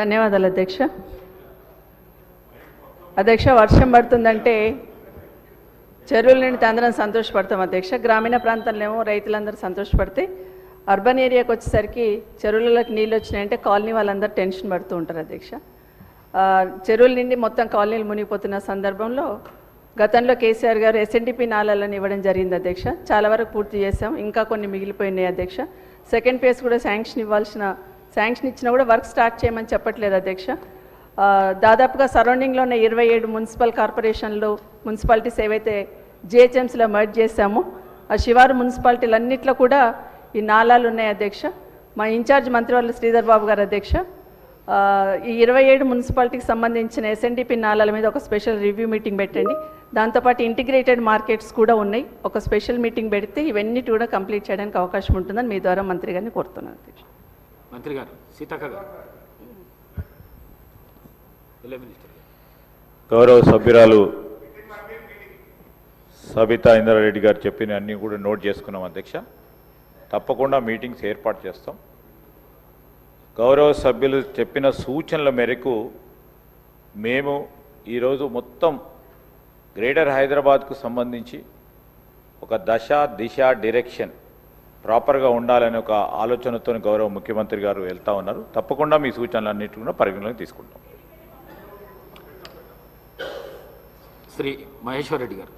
ధన్యవాదాలు అధ్యక్ష. అధ్యక్ష వర్షం పడుతుందంటే చెరువుల నుండి అందరం సంతోషపడతాం అధ్యక్ష. గ్రామీణ ప్రాంతాల్లో ఏమో రైతులందరూ సంతోషపడితే అర్బన్ ఏరియాకి వచ్చేసరికి చెరువులలోకి నీళ్ళు వచ్చినాయంటే కాలనీ వాళ్ళందరూ టెన్షన్ పడుతూ ఉంటారు అధ్యక్ష. చెరువుల నుండి మొత్తం కాలనీలు మునిగిపోతున్న సందర్భంలో గతంలో కేసీఆర్ గారు ఎస్ఎన్డిపి నాళాలను ఇవ్వడం జరిగింది అధ్యక్ష. చాలా వరకు పూర్తి చేశాం. ఇంకా కొన్ని మిగిలిపోయినాయి అధ్యక్ష. సెకండ్ ఫేజ్ కూడా శాంక్షన్ ఇవ్వాల్సిన శాంక్షన్ ఇచ్చినా కూడా వర్క్ స్టార్ట్ చేయమని చెప్పట్లేదు అధ్యక్ష. దాదాపుగా సరౌండింగ్లో ఉన్న ఇరవై ఏడు మున్సిపల్ కార్పొరేషన్లు మున్సిపాలిటీస్ ఏవైతే జిహెచ్ఎంసీలో మర్జ్ చేశామో ఆ శివారు మున్సిపాలిటీలన్నింటిలో కూడా ఈ నాలాలు ఉన్నాయి అధ్యక్ష. మా ఇన్ఛార్జ్ మంత్రివర్లు శ్రీధర్ బాబు గారు అధ్యక్ష. ఈ ఇరవై ఏడు మున్సిపాలిటీకి సంబంధించిన ఎస్ఎన్డిపి నాలాల మీద ఒక స్పెషల్ రివ్యూ మీటింగ్ పెట్టండి. దాంతోపాటు ఇంటిగ్రేటెడ్ మార్కెట్స్ కూడా ఉన్నాయి. ఒక స్పెషల్ మీటింగ్ పెడితే ఇవన్నీ కూడా కంప్లీట్ చేయడానికి అవకాశం ఉంటుందని మీ ద్వారా మంత్రి గారిని కోరుతున్నాను అధ్యక్ష. మంత్రి గారు సీతక్క గారు. మినిస్టర్ గౌరవ సభ్యురాలు సబితా ఇంద్రారెడ్డి గారు చెప్పిన అన్నీ కూడా నోట్ చేసుకున్నాం అధ్యక్ష. తప్పకుండా మీటింగ్స్ ఏర్పాటు చేస్తాం. గౌరవ సభ్యులు చెప్పిన సూచనల మేరకు మేము ఈరోజు మొత్తం గ్రేటర్ హైదరాబాద్కు సంబంధించి ఒక దశ దిశ డైరెక్షన్ ప్రాపర్గా ఉండాలనే ఒక ఆలోచనతో గౌరవ ముఖ్యమంత్రి గారు వెళ్తా ఉన్నారు. తప్పకుండా మీ సూచనలన్నింటినీ కూడా పరిగణలోకి తీసుకుంటాం. శ్రీ మహేశ్వర్ రెడ్డి గారు.